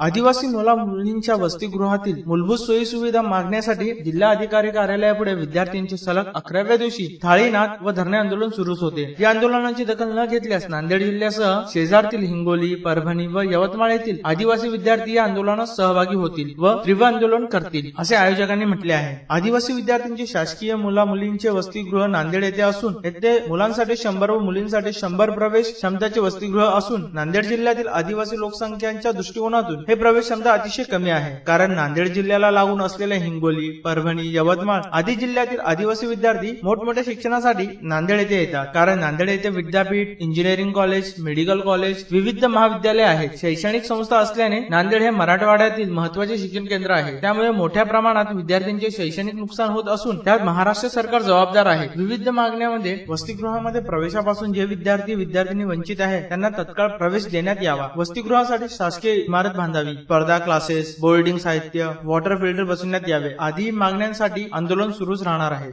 आदिवासी मुला मुलींच्या वसतिगृहातील मूलभूत सोयी सुविधा मागण्यासाठी जिल्हा अधिकारी कार्यालयापुढे विद्यार्थ्यांचे सलग अकराव्या दिवशी थाळीनाथ व धरणे आंदोलन सुरूच होते. या आंदोलनाची दखल न घेतल्यास नांदेड जिल्ह्यासह शेजारतील हिंगोली परभणी व यवतमाळ येथील आदिवासी विद्यार्थी या आंदोलनात सहभागी होतील व तीव्र आंदोलन करतील असे आयोजकांनी म्हटले आहे. आदिवासी विद्यार्थ्यांचे शासकीय मुला मुलींचे वसतिगृह नांदेड येथे असून येथे मुलांसाठी शंभर व मुलींसाठी शंभर प्रवेश क्षमताचे वसतिगृह असून नांदेड जिल्ह्यातील आदिवासी लोकसंख्यांच्या दृष्टिकोनातून हे प्रवेश क्षमता अतिशय कमी आहे. कारण नांदेड जिल्ह्याला लागून असलेल्या हिंगोली परभणी यवतमाळ आदी जिल्ह्यातील आदिवासी विद्यार्थी मोठमोठ्या शिक्षणासाठी नांदेड येथे येतात. कारण नांदेड येथे विद्यापीठ इंजिनिअरिंग कॉलेज मेडिकल कॉलेज विविध महाविद्यालय आहेत. शैक्षणिक संस्था असल्याने नांदेड हे मराठवाड्यातील महत्त्वाचे शिक्षण केंद्र आहे. त्यामुळे मोठ्या प्रमाणात विद्यार्थ्यांचे शैक्षणिक नुकसान होत असून त्यात महाराष्ट्र सरकार जबाबदार आहे. विविध मागण्यामध्ये वसतिगृहामध्ये प्रवेशापासून जे विद्यार्थी विद्यार्थिनी वंचित आहे त्यांना तत्काळ प्रवेश देण्यात यावा. वसतिगृहासाठी शासकीय इमारत बांधावी. स्पर्धा क्लासेस बोर्डिंग साहित्य वॉटर फिल्टर बसवण्यात यावे. आदी मागण्यांसाठी आंदोलन सुरूच राहणार आहे.